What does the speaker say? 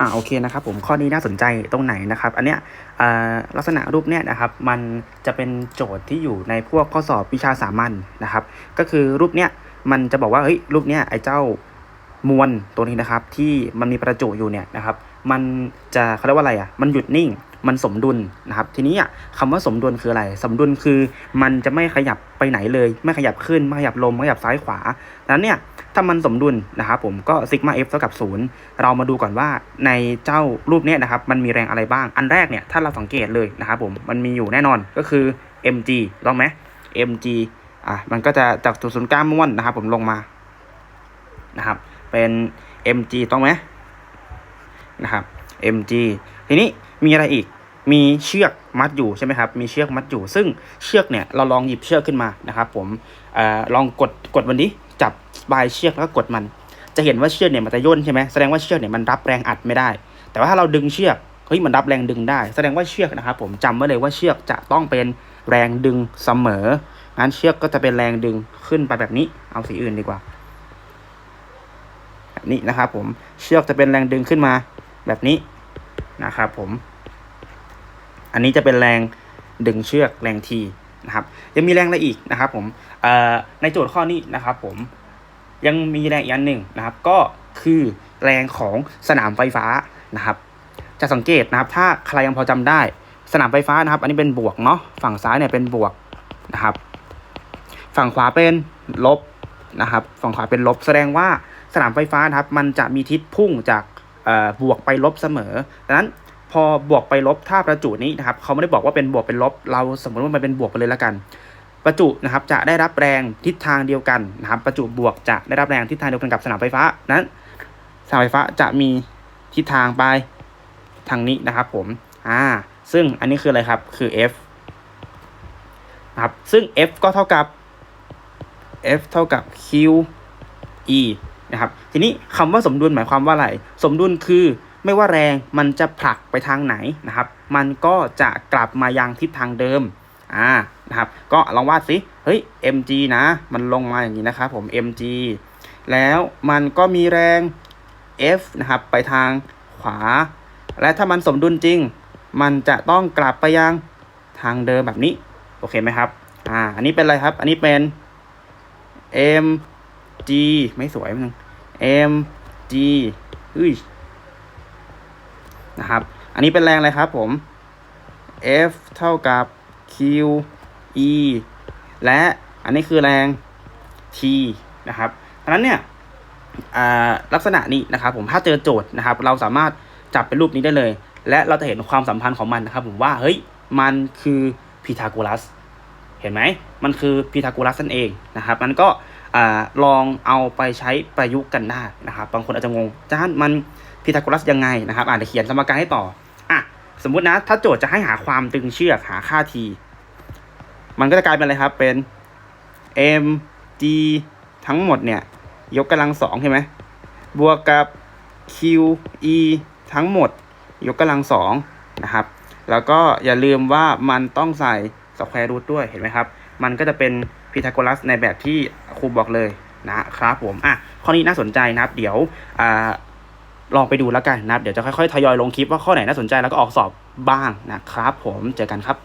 อ่าโอเคนะครับผมข้อนี้น่าสนใจตรงไหนนะครับ อันเนี้ยลักษณะรูปเนี้ยนะครับ มันจะเป็นโจทย์ที่อยู่ในพวกข้อสอบวิชาสามัญนะครับ ก็คือรูปเนี้ยมันจะบอกว่าเฮ้ยรูปเนี้ยไอ้เจ้ามวลตัวนี้นะครับ ที่มันมีประจุอยู่เนี่ยนะครับ มันจะเขาเรียกว่าอะไรอะมันหยุดนิ่ง มันสมดุลนะครับ ทีนี้อะคำว่าสมดุลคืออะไร สมดุลคือมันจะไม่ขยับไปไหนเลย ไม่ขยับขึ้น ไม่ขยับลง ไม่ขยับซ้ายขวาดังนั้นเนี่ยถ้ามันสมดุลนะครับผมก็ซิกมา f เท่ากับศูนย์เรามาดูก่อนว่าในเจ้ารูปเนี้ยนะครับมันมีแรงอะไรบ้าง อันแรกเนี่ยถ้าเราสังเกตเลยนะครับผมมันมีอยู่แน่นอนก็คือ mg ลองไหม mg อะมันก็จะจากจุดศูนย์กลางม้วนนะครับผมลงมานะครับเป็น mg ต้องไหมนะครับ mg ทีนี้มีอะไรอีก มีเชือกมัดอยู่ใช่ไหมครับ มีเชือกมัดอยู่ ซึ่งเชือกเนี่ยเราลองหยิบเชือกขึ้นมานะครับผมออลองกดกดวันนี้จับปลายเชือกแล้วก็กดมัน จะเห็นว่าเชือกเนี่ยมันจะย่นใช่ไหมแสดงว่าเชือกเนี่ยมันรับแรงอัดไม่ได้ แต่ว่าถ้าเราดึงเชือกเฮ้ยมันรับแรงดึงได้ แสดงว่าเชือกนะครับผมจำไว้เลยว่าเชือกจะต้องเป็นแรงดึงเสมองั้นเชือกก็จะเป็นแรงดึงขึ้นไปแบบนี้ เอาสีอื่นดีกว่าแบบนี้นะครับผมเชือกจะเป็นแรงดึงขึ้นมาแบบนี้นะครับผม อันนี้จะเป็นแรงดึงเชือกแรงทีนะครับยังมีแรงอะไรอีกนะครับผมในโจทย์ข้อนี้นะครับผมยังมีแรงอีกอันหนึ่งนะครับ ก็คือแรงของสนามไฟฟ้านะครับ จะสังเกตนะครับ ถ้าใครยังพอจำได้ สนามไฟฟ้านะครับ อันนี้เป็นบวกเนาะฝั่งซ้ายเนี่ยเป็นบวกนะครับ ฝั่งขวาเป็นลบนะครับ ฝั่งขวาเป็นลบแสดงว่าสนามไฟฟ้านะครับ มันจะมีทิศพุ่งจากบวกไปลบเสมอดังนั้น พอบวกไปลบถ้าประจุนี้นะครับเขาไม่ได้บอกว่าเป็นบวกเป็นลบ เราสมมติว่ามันเป็นบวกไปเลยล้วกัน ประจุนะครับจะได้รับแรงทิศทางเดียวกันนะครับ ประจุบวกจะได้รับแรงทิศทางเดียวกันกับสนามไฟฟ้านั้นสนามไฟฟ้าจะมีทิศทางไปทางนี้นะครับ ผมอ่าซึ่งอันนี้คืออะไรครับคือ F นะครับซึ่ง F ก็เท่ากับ F เท่ากับ Q E นะครับ ทีนี้คำว่าสมดุลหมายความว่าอะไร สมดุลคือ ไม่ว่าแรงมันจะผลักไปทางไหนนะครับ มันก็จะกลับมายังทิศทางเดิมอ่านะครับ ก็ลองวาดสิเฮ้ย mg นะ มันลงมาอย่างนี้นะครับผม mg แล้วมันก็มีแรง f นะครับ ไปทางขวา และถ้ามันสมดุลจริง มันจะต้องกลับไปยังทางเดิมแบบนี้ โอเคไหมครับ อ่า อันนี้เป็นอะไรครับ อันนี้เป็น m g ไม่สวยมั้ง m g เฮ้ย นะครับ อันนี้เป็นแรงอะไรครับผม F เท่ากับ Q E และอันนี้คือแรง T นะครับดังนั้นเนี่ยลักษณะนี้นะครับผมถ้าเจอโจทย์นะครับ เราสามารถจับเป็นรูปนี้ได้เลย และเราจะเห็นความสัมพันธ์ของมันนะครับ ผมว่าเฮ้ยมันคือพีทาโกรัส เห็นไหมมันคือพีทาโกรัสนั่นเองนะครับมันก็อลองเอาไปใช้ประยุกต์กันได้นะครับ บางคนอาจจะงงจ้านมัน พีทาโกรัสยังไงนะครับอ่านเขียนสมการให้ต่ออะสมมุตินะถ้าโจทย์จะให้หาความตึงเชือกหาค่า t มันก็จะกลายเป็นอะไรครับเป็น m g ทั้งหมดเนี่ย ยกกำลังสองใช่ไหมบวกกับ q e ทั้งหมด ยกกำลังสองนะครับ แล้วก็อย่าลืมว่ามันต้องใส่สแควร์รูทด้วยเห็นไหมครับ มันก็จะเป็นพีทาโกรัสในแบบที่ครูบอกเลยนะครับผม อะ ข้อนี้น่าสนใจนะครับ เดี๋ยวอ่า ลองไปดูแล้วกันนะครับ เดี๋ยวจะค่อยๆ ทยอยลงคลิปว่าข้อไหนน่าสนใจแล้วก็ออกสอบบ้างนะครับ ผมเจอกันครับ